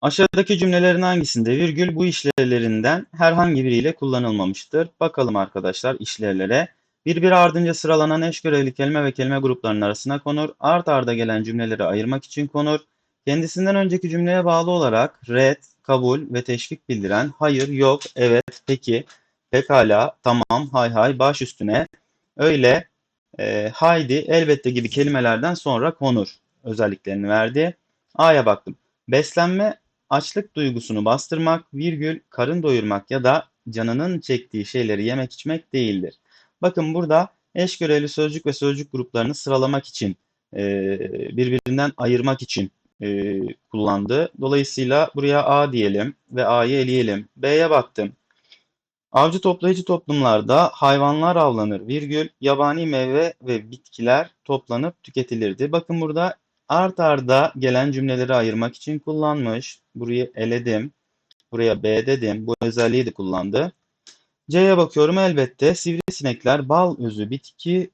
Aşağıdaki cümlelerin hangisinde virgül bu işlevlerinden herhangi biriyle kullanılmamıştır? Bakalım arkadaşlar işlevlere. Birbiri ardınca sıralanan eş görevli kelime ve kelime gruplarının arasına konur. Art arda gelen cümleleri ayırmak için konur. Kendisinden önceki cümleye bağlı olarak red, kabul ve teşvik bildiren hayır, yok, evet, peki, pekala, tamam, hay hay, baş üstüne, öyle, e, haydi, elbette gibi kelimelerden sonra konur özelliklerini verdi. A'ya baktım. Beslenme açlık duygusunu bastırmak, virgül, karın doyurmak ya da canının çektiği şeyleri yemek içmek değildir. Bakın burada eş görevli sözcük ve sözcük gruplarını sıralamak için, e, birbirinden ayırmak için e, kullandı. Dolayısıyla buraya A diyelim ve A'yı eleyelim. B'ye baktım. Avcı toplayıcı toplumlarda hayvanlar avlanır, virgül, yabani meyve ve bitkiler toplanıp tüketilirdi. Bakın burada art arda gelen cümleleri ayırmak için kullanmış. Burayı eledim. Buraya B dedim. Bu özelliği de kullandı. C'ye bakıyorum elbette sivrisinekler bal özü bitki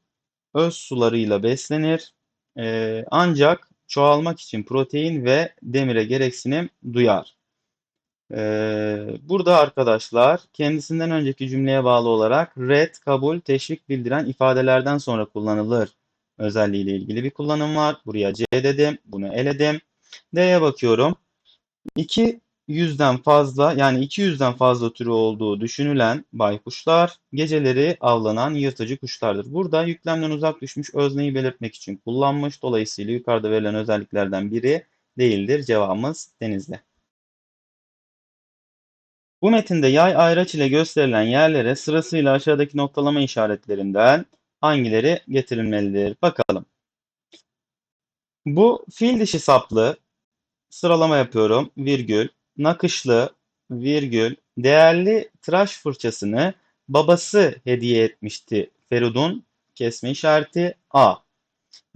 öz sularıyla beslenir. Ee, ancak çoğalmak için protein ve demire gereksinim duyar. Ee, burada arkadaşlar kendisinden önceki cümleye bağlı olarak red, kabul, teşvik bildiren ifadelerden sonra kullanılır özelliğiyle ilgili bir kullanım var. Buraya C dedim, bunu eledim. D'ye bakıyorum. 200'den fazla yani 200'den fazla türü olduğu düşünülen baykuşlar geceleri avlanan yırtıcı kuşlardır. Burada yüklemden uzak düşmüş özneyi belirtmek için kullanmış. Dolayısıyla yukarıda verilen özelliklerden biri değildir. Cevabımız denizde. Bu metinde yay ayraç ile gösterilen yerlere sırasıyla aşağıdaki noktalama işaretlerinden hangileri getirilmelidir? Bakalım. Bu fil dişi saplı sıralama yapıyorum. Virgül, nakışlı, virgül, değerli tıraş fırçasını babası hediye etmişti Ferud'un kesme işareti A.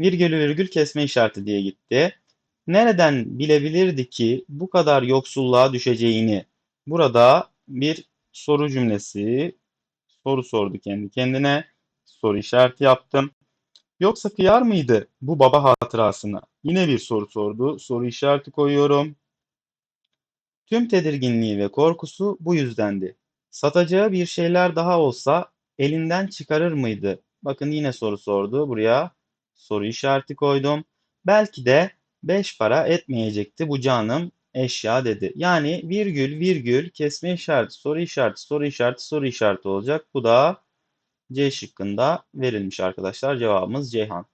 Virgülü virgül kesme işareti diye gitti. Nereden bilebilirdi ki bu kadar yoksulluğa düşeceğini? Burada bir soru cümlesi, soru sordu kendi kendine, soru işareti yaptım. Yoksa kıyar mıydı bu baba hatırasına? Yine bir soru sordu, soru işareti koyuyorum. Tüm tedirginliği ve korkusu bu yüzdendi. Satacağı bir şeyler daha olsa elinden çıkarır mıydı? Bakın yine soru sordu. Buraya soru işareti koydum. Belki de beş para etmeyecekti bu canım eşya dedi. Yani virgül virgül kesme işareti, soru işareti, soru işareti, soru işareti olacak. Bu da C şıkkında verilmiş arkadaşlar. Cevabımız Ceyhan.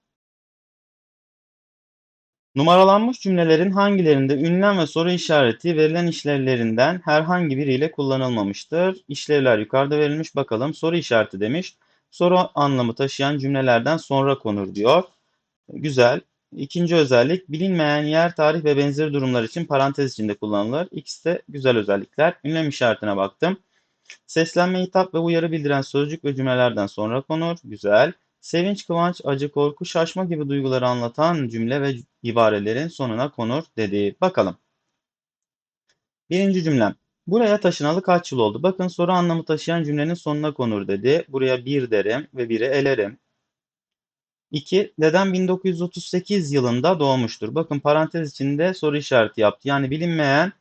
Numaralanmış cümlelerin hangilerinde ünlem ve soru işareti verilen işlevlerinden herhangi biriyle kullanılmamıştır? İşlevler yukarıda verilmiş. Bakalım soru işareti demiş. Soru anlamı taşıyan cümlelerden sonra konur diyor. Güzel. İkinci özellik bilinmeyen yer, tarih ve benzeri durumlar için parantez içinde kullanılır. İkisi de güzel özellikler. Ünlem işaretine baktım. Seslenme, hitap ve uyarı bildiren sözcük ve cümlelerden sonra konur. Güzel. Sevinç, kıvanç, acı, korku, şaşma gibi duyguları anlatan cümle ve ibarelerin sonuna konur dedi. Bakalım. Birinci cümlem. Buraya taşınalı kaç yıl oldu? Bakın soru anlamı taşıyan cümlenin sonuna konur dedi. Buraya bir derim ve biri elerim. 2. Dedem 1938 yılında doğmuştur. Bakın parantez içinde soru işareti yaptı. Yani bilinmeyen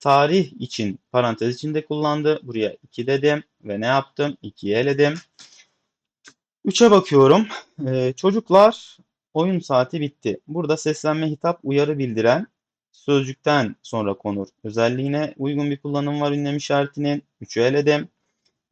tarih için parantez içinde kullandı. Buraya 2 dedim ve ne yaptım? 2'yi eledim. 3'e bakıyorum. Ee, çocuklar oyun saati bitti. Burada seslenme, hitap, uyarı bildiren sözcükten sonra konur. Özelliğine uygun bir kullanım var ünlem işaretinin. 3'ü eledim.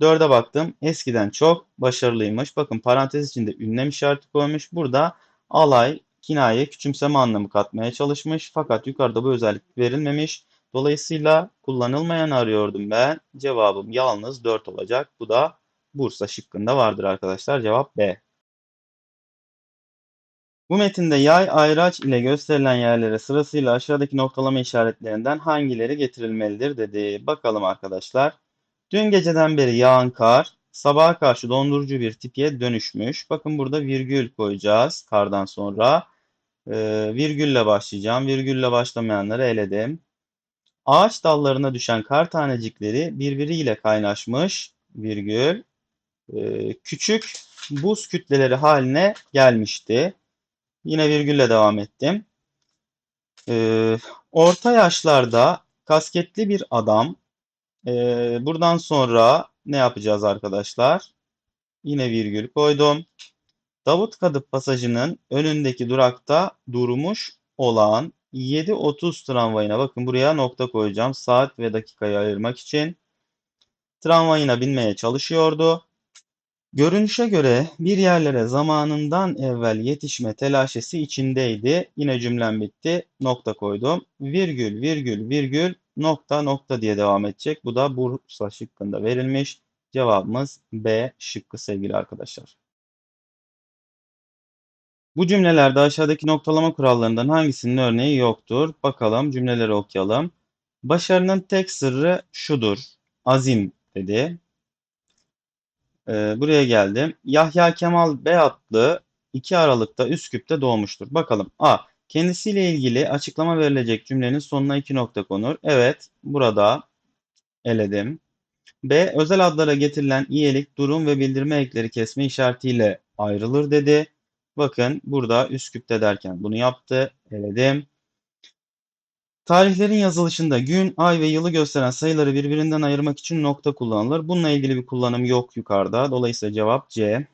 4'e baktım. Eskiden çok başarılıymış. Bakın parantez içinde ünlem işareti koymuş. Burada alay, kinaye, küçümseme anlamı katmaya çalışmış. Fakat yukarıda bu özellik verilmemiş. Dolayısıyla kullanılmayan arıyordum ben. Cevabım yalnız 4 olacak. Bu da Bursa şıkkında vardır arkadaşlar. Cevap B. Bu metinde yay ayraç ile gösterilen yerlere sırasıyla aşağıdaki noktalama işaretlerinden hangileri getirilmelidir dedi. Bakalım arkadaşlar. Dün geceden beri yağan kar sabaha karşı dondurucu bir tipiye dönüşmüş. Bakın burada virgül koyacağız kardan sonra. Ee, virgülle başlayacağım. Virgülle başlamayanları eledim. Ağaç dallarına düşen kar tanecikleri birbiriyle kaynaşmış. Virgül. Ee, küçük buz kütleleri haline gelmişti. Yine virgülle devam ettim. Ee, orta yaşlarda Kasketli bir adam. Ee, buradan sonra ne yapacağız arkadaşlar? Yine virgül koydum. Davutkadı pasajının önündeki durakta durmuş olan 7.30 tramvayına bakın buraya nokta koyacağım. Saat ve dakikayı ayırmak için. Tramvayına binmeye çalışıyordu. Görünüşe göre bir yerlere zamanından evvel yetişme telaşesi içindeydi. Yine cümlem bitti. Nokta koydum. Virgül, virgül, virgül, nokta, nokta diye devam edecek. Bu da Bursa şıkkında verilmiş. Cevabımız B şıkkı sevgili arkadaşlar. Bu cümlelerde aşağıdaki noktalama kurallarından hangisinin örneği yoktur? Bakalım cümleleri okuyalım. Başarının tek sırrı şudur. Azim dedi. Ee, buraya geldim. Yahya Kemal Beyatlı 2 Aralık'ta Üsküp'te doğmuştur. Bakalım. A. Kendisiyle ilgili açıklama verilecek cümlenin sonuna iki nokta konur. Evet, burada eledim. B. Özel adlara getirilen iyilik, durum ve bildirme ekleri kesme işaretiyle ayrılır dedi. Bakın burada Üsküp'te derken bunu yaptı. Eledim. Tarihlerin yazılışında gün, ay ve yılı gösteren sayıları birbirinden ayırmak için nokta kullanılır. Bununla ilgili bir kullanım yok yukarıda. Dolayısıyla cevap C.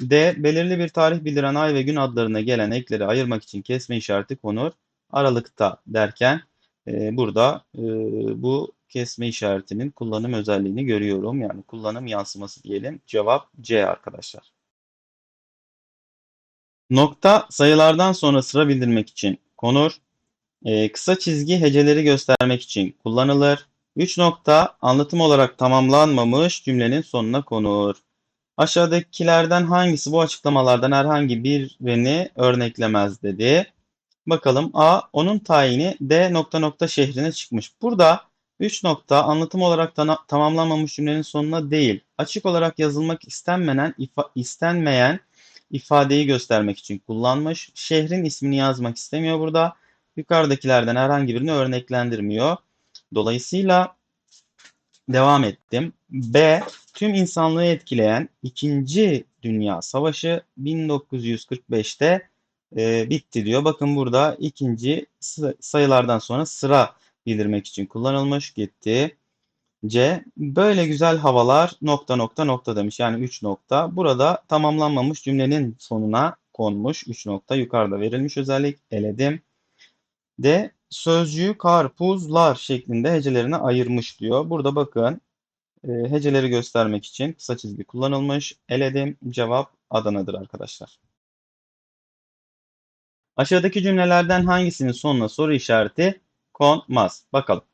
D. Belirli bir tarih bildiren ay ve gün adlarına gelen ekleri ayırmak için kesme işareti konur. Aralıkta derken e, burada e, bu kesme işaretinin kullanım özelliğini görüyorum. Yani kullanım yansıması diyelim. Cevap C arkadaşlar. Nokta sayılardan sonra sıra bildirmek için konur. E, kısa çizgi heceleri göstermek için kullanılır. 3 nokta anlatım olarak tamamlanmamış cümlenin sonuna konur. Aşağıdakilerden hangisi bu açıklamalardan herhangi birini örneklemez dedi. Bakalım A. Onun tayini D nokta nokta şehrine çıkmış. Burada 3 nokta anlatım olarak tamamlanmamış cümlenin sonuna değil, açık olarak yazılmak istenmeyen, ifa istenmeyen ifadeyi göstermek için kullanmış. Şehrin ismini yazmak istemiyor burada. Yukarıdakilerden herhangi birini örneklendirmiyor. Dolayısıyla devam ettim. B. Tüm insanlığı etkileyen 2. Dünya Savaşı 1945'te e, bitti diyor. Bakın burada ikinci sayılardan sonra sıra bildirmek için kullanılmış. Gitti. C. Böyle güzel havalar nokta nokta nokta demiş. Yani 3 nokta. Burada tamamlanmamış cümlenin sonuna konmuş. 3 nokta yukarıda verilmiş özellik. Eledim. D. Sözcüğü karpuzlar şeklinde hecelerine ayırmış diyor. Burada bakın e, heceleri göstermek için kısa çizgi kullanılmış. Eledim. Cevap Adana'dır arkadaşlar. Aşağıdaki cümlelerden hangisinin sonuna soru işareti konmaz? Bakalım.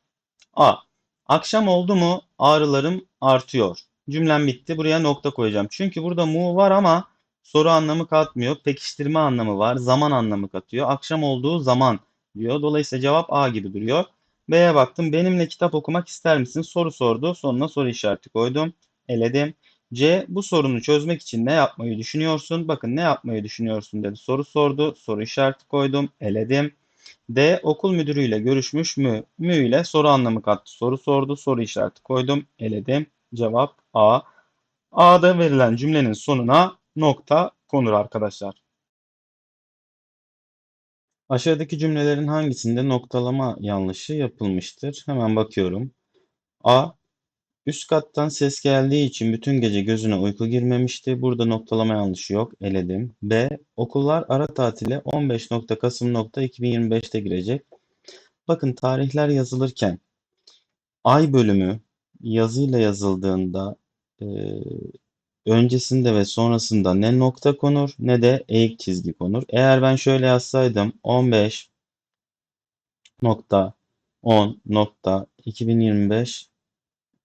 A. Akşam oldu mu ağrılarım artıyor. Cümlem bitti. Buraya nokta koyacağım. Çünkü burada mu var ama soru anlamı katmıyor. Pekiştirme anlamı var. Zaman anlamı katıyor. Akşam olduğu zaman diyor. Dolayısıyla cevap A gibi duruyor. B'ye baktım. Benimle kitap okumak ister misin? Soru sordu. Sonuna soru işareti koydum. Eledim. C. Bu sorunu çözmek için ne yapmayı düşünüyorsun? Bakın ne yapmayı düşünüyorsun dedi. Soru sordu. Soru işareti koydum. Eledim. D. Okul müdürüyle görüşmüş mü? Mü ile soru anlamı kattı. Soru sordu. Soru işareti koydum. Eledim. Cevap A. A'da verilen cümlenin sonuna nokta konur arkadaşlar. Aşağıdaki cümlelerin hangisinde noktalama yanlışı yapılmıştır? Hemen bakıyorum. A. Üst kattan ses geldiği için bütün gece gözüne uyku girmemişti. Burada noktalama yanlışı yok. Eledim. B. Okullar ara tatile 15 Kasım 2025'te girecek. Bakın tarihler yazılırken ay bölümü yazıyla yazıldığında e, öncesinde ve sonrasında ne nokta konur ne de eğik çizgi konur. Eğer ben şöyle yazsaydım 15 nokta 10 nokta 2025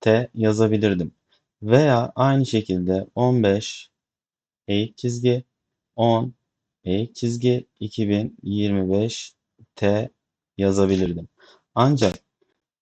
T yazabilirdim. Veya aynı şekilde 15 eğik çizgi 10 eğik çizgi 2025 T yazabilirdim. Ancak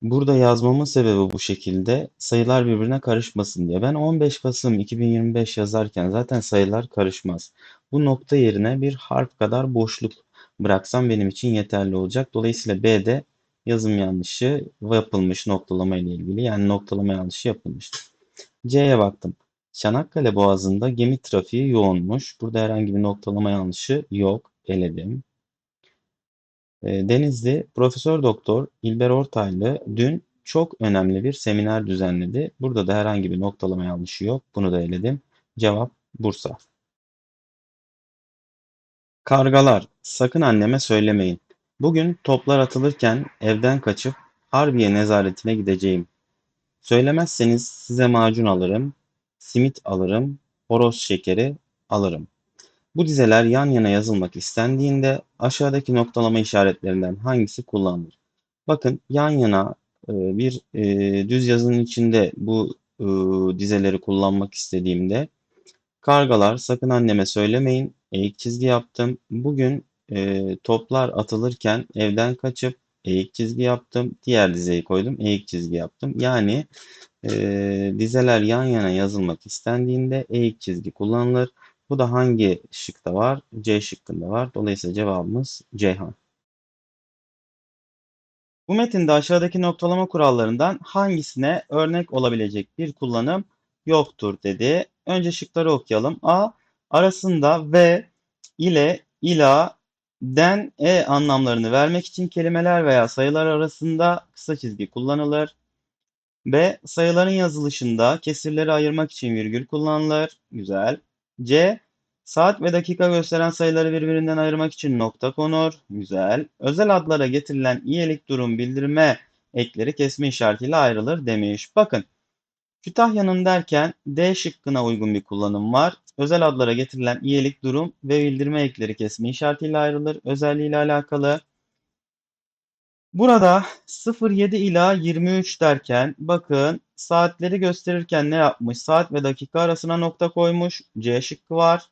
Burada yazmamın sebebi bu şekilde sayılar birbirine karışmasın diye. Ben 15 Kasım 2025 yazarken zaten sayılar karışmaz. Bu nokta yerine bir harf kadar boşluk bıraksam benim için yeterli olacak. Dolayısıyla B'de yazım yanlışı yapılmış noktalama ile ilgili. Yani noktalama yanlışı yapılmıştır. C'ye baktım. Çanakkale Boğazı'nda gemi trafiği yoğunmuş. Burada herhangi bir noktalama yanlışı yok. Eledim. E, Denizli Profesör Doktor İlber Ortaylı dün çok önemli bir seminer düzenledi. Burada da herhangi bir noktalama yanlışı yok. Bunu da eledim. Cevap Bursa. Kargalar, sakın anneme söylemeyin. Bugün toplar atılırken evden kaçıp Harbiye nezaretine gideceğim. Söylemezseniz size macun alırım, simit alırım, horoz şekeri alırım. Bu dizeler yan yana yazılmak istendiğinde aşağıdaki noktalama işaretlerinden hangisi kullanılır? Bakın yan yana e, bir e, düz yazının içinde bu e, dizeleri kullanmak istediğimde kargalar sakın anneme söylemeyin eğik çizgi yaptım. Bugün toplar atılırken evden kaçıp eğik çizgi yaptım. Diğer dizeyi koydum eğik çizgi yaptım. Yani dizeler yan yana yazılmak istendiğinde eğik çizgi kullanılır. Bu da hangi şıkta var? C şıkkında var. Dolayısıyla cevabımız Ceyhan. Bu metinde aşağıdaki noktalama kurallarından hangisine örnek olabilecek bir kullanım yoktur dedi. Önce şıkları okuyalım. A. Arasında ve ile, ila, den, e anlamlarını vermek için kelimeler veya sayılar arasında kısa çizgi kullanılır. B. Sayıların yazılışında kesirleri ayırmak için virgül kullanılır. Güzel. C. Saat ve dakika gösteren sayıları birbirinden ayırmak için nokta konur. Güzel. Özel adlara getirilen iyilik durum bildirme ekleri kesme işaretiyle ayrılır demiş. Bakın Kütahya'nın derken D şıkkına uygun bir kullanım var. Özel adlara getirilen iyilik durum ve bildirme ekleri kesme işaretiyle ayrılır. Özelliğiyle alakalı. Burada 07 ila 23 derken bakın saatleri gösterirken ne yapmış? Saat ve dakika arasına nokta koymuş. C şıkkı var.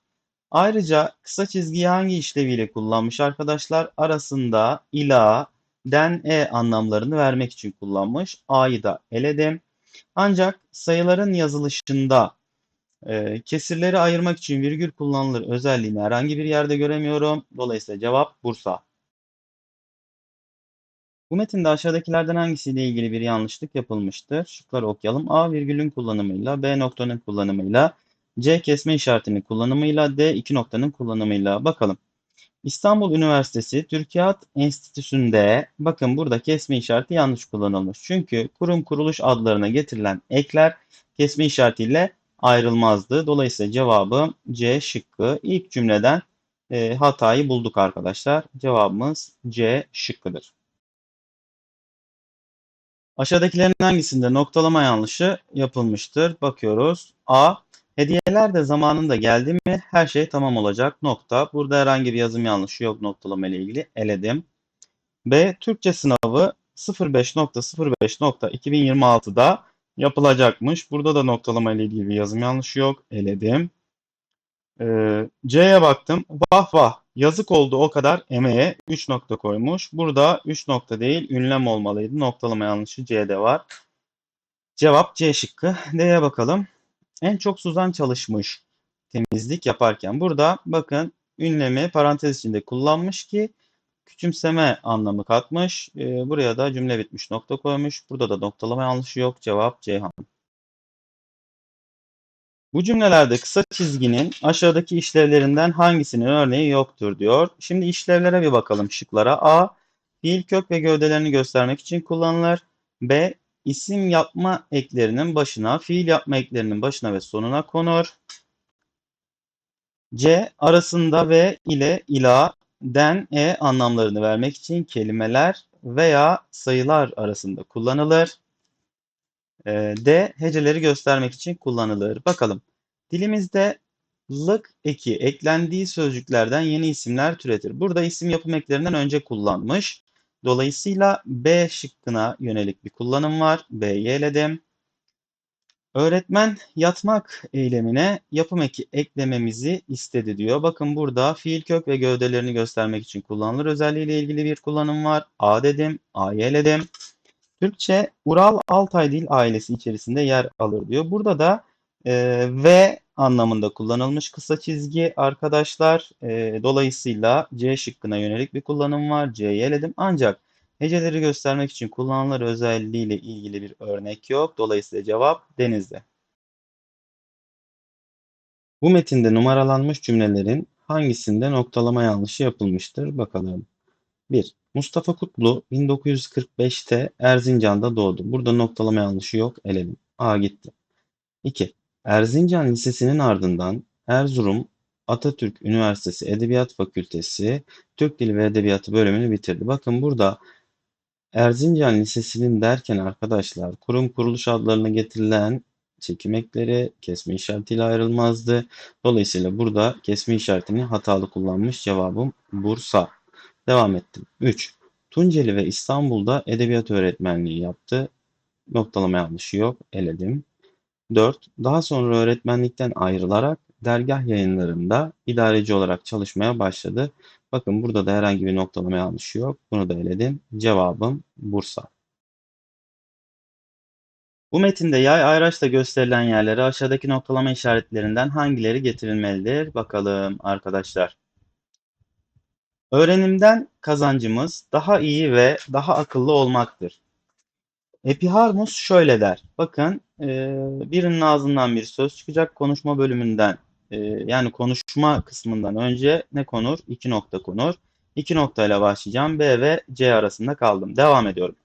Ayrıca kısa çizgiyi hangi işleviyle kullanmış arkadaşlar? Arasında ila, den, e anlamlarını vermek için kullanmış. A'yı da eledim. Ancak sayıların yazılışında e, kesirleri ayırmak için virgül kullanılır özelliğini herhangi bir yerde göremiyorum. Dolayısıyla cevap Bursa. Bu metinde aşağıdakilerden hangisiyle ilgili bir yanlışlık yapılmıştır? Şıkları okuyalım. A virgülün kullanımıyla, B noktanın kullanımıyla, C kesme işaretinin kullanımıyla, D iki noktanın kullanımıyla. Bakalım. İstanbul Üniversitesi Türkiyat Enstitüsü'nde bakın burada kesme işareti yanlış kullanılmış. Çünkü kurum kuruluş adlarına getirilen ekler kesme işaretiyle ayrılmazdı. Dolayısıyla cevabım C şıkkı. İlk cümleden e, hatayı bulduk arkadaşlar. Cevabımız C şıkkıdır. Aşağıdakilerin hangisinde noktalama yanlışı yapılmıştır? Bakıyoruz. A. Hediyeler de zamanında geldi mi her şey tamam olacak. Nokta. Burada herhangi bir yazım yanlışı yok noktalama ile ilgili. Eledim. B. Türkçe sınavı 05.05.2026'da yapılacakmış. Burada da noktalama ile ilgili bir yazım yanlışı yok. Eledim. Ee, C'ye baktım. Vah vah yazık oldu o kadar emeğe 3 nokta koymuş. Burada 3 nokta değil ünlem olmalıydı. Noktalama yanlışı C'de var. Cevap C şıkkı. D'ye bakalım. En çok Suzan çalışmış temizlik yaparken. Burada bakın ünlemi parantez içinde kullanmış ki küçümseme anlamı katmış. Ee, buraya da cümle bitmiş nokta koymuş. Burada da noktalama yanlışı yok. Cevap Ceyhan. Bu cümlelerde kısa çizginin aşağıdaki işlevlerinden hangisinin örneği yoktur diyor. Şimdi işlevlere bir bakalım şıklara. A. Fiil kök ve gövdelerini göstermek için kullanılır. B isim yapma eklerinin başına, fiil yapma eklerinin başına ve sonuna konur. C. Arasında ve ile, ila, den, e anlamlarını vermek için kelimeler veya sayılar arasında kullanılır. Ee, D. Heceleri göstermek için kullanılır. Bakalım. Dilimizde lık eki eklendiği sözcüklerden yeni isimler türetir. Burada isim yapım eklerinden önce kullanmış. Dolayısıyla B şıkkına yönelik bir kullanım var. B'yi eledim. Öğretmen yatmak eylemine yapım eki eklememizi istedi diyor. Bakın burada fiil kök ve gövdelerini göstermek için kullanılır özelliğiyle ilgili bir kullanım var. A dedim, A'yı eledim. Türkçe Ural Altay dil ailesi içerisinde yer alır diyor. Burada da e, ve anlamında kullanılmış kısa çizgi arkadaşlar. E, dolayısıyla C şıkkına yönelik bir kullanım var. C'yi eledim. Ancak heceleri göstermek için kullanılır özelliğiyle ilgili bir örnek yok. Dolayısıyla cevap denizde. Bu metinde numaralanmış cümlelerin hangisinde noktalama yanlışı yapılmıştır? Bakalım. 1. Mustafa Kutlu 1945'te Erzincan'da doğdu. Burada noktalama yanlışı yok. Eledim. A gitti. 2. Erzincan Lisesi'nin ardından Erzurum Atatürk Üniversitesi Edebiyat Fakültesi Türk Dili ve Edebiyatı bölümünü bitirdi. Bakın burada Erzincan Lisesi'nin derken arkadaşlar kurum kuruluş adlarına getirilen çekim ekleri kesme işaretiyle ayrılmazdı. Dolayısıyla burada kesme işaretini hatalı kullanmış cevabım Bursa. Devam ettim. 3. Tunceli ve İstanbul'da edebiyat öğretmenliği yaptı. Noktalama yanlışı yok. Eledim. 4. Daha sonra öğretmenlikten ayrılarak dergah yayınlarında idareci olarak çalışmaya başladı. Bakın burada da herhangi bir noktalama yanlışı yok. Bunu da eledim. Cevabım Bursa. Bu metinde yay ayraçla gösterilen yerlere aşağıdaki noktalama işaretlerinden hangileri getirilmelidir? Bakalım arkadaşlar. Öğrenimden kazancımız daha iyi ve daha akıllı olmaktır. Epiharmus şöyle der. Bakın birinin ağzından bir söz çıkacak konuşma bölümünden e, yani konuşma kısmından önce ne konur? İki nokta konur. İki noktayla başlayacağım. B ve C arasında kaldım. Devam ediyorum.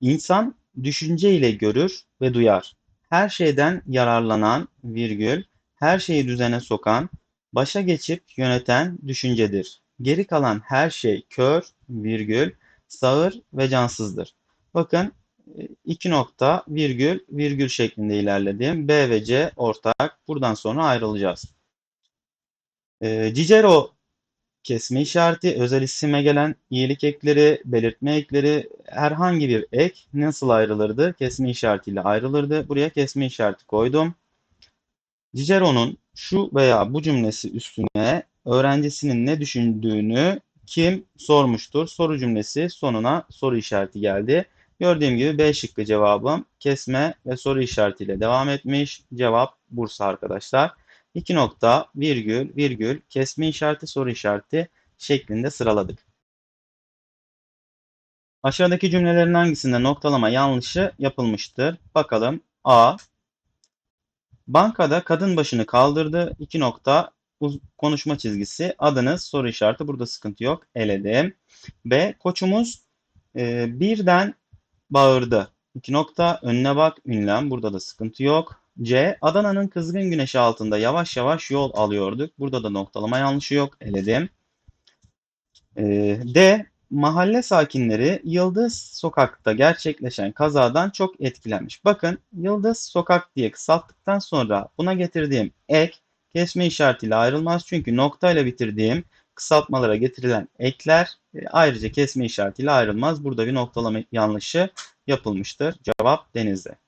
İnsan düşünce ile görür ve duyar. Her şeyden yararlanan virgül, her şeyi düzene sokan, başa geçip yöneten düşüncedir. Geri kalan her şey kör, virgül, sağır ve cansızdır. Bakın iki nokta, virgül, virgül şeklinde ilerledim. B ve C ortak. Buradan sonra ayrılacağız. E, Cicero kesme işareti, özel isime gelen iyilik ekleri, belirtme ekleri, herhangi bir ek nasıl ayrılırdı? Kesme işaretiyle ayrılırdı. Buraya kesme işareti koydum. Cicero'nun şu veya bu cümlesi üstüne öğrencisinin ne düşündüğünü kim sormuştur? Soru cümlesi sonuna soru işareti geldi. Gördüğüm gibi B şıkkı cevabım kesme ve soru işaretiyle devam etmiş. Cevap Bursa arkadaşlar. 2 nokta, virgül, virgül, kesme işareti, soru işareti şeklinde sıraladık. Aşağıdaki cümlelerin hangisinde noktalama yanlışı yapılmıştır? Bakalım. A. Bankada kadın başını kaldırdı. 2 nokta, konuşma çizgisi. Adınız, soru işareti. Burada sıkıntı yok. Eledim. B. Koçumuz e, birden bağırdı. 2 nokta, önüne bak, ünlem. Burada da sıkıntı yok. C. Adana'nın kızgın güneşi altında yavaş yavaş yol alıyorduk. Burada da noktalama yanlışı yok. Eledim. Ee, D. Mahalle sakinleri Yıldız Sokak'ta gerçekleşen kazadan çok etkilenmiş. Bakın Yıldız Sokak diye kısalttıktan sonra buna getirdiğim ek kesme işaretiyle ayrılmaz. Çünkü noktayla bitirdiğim kısaltmalara getirilen ekler e, ayrıca kesme işaretiyle ayrılmaz. Burada bir noktalama yanlışı yapılmıştır. Cevap denizde.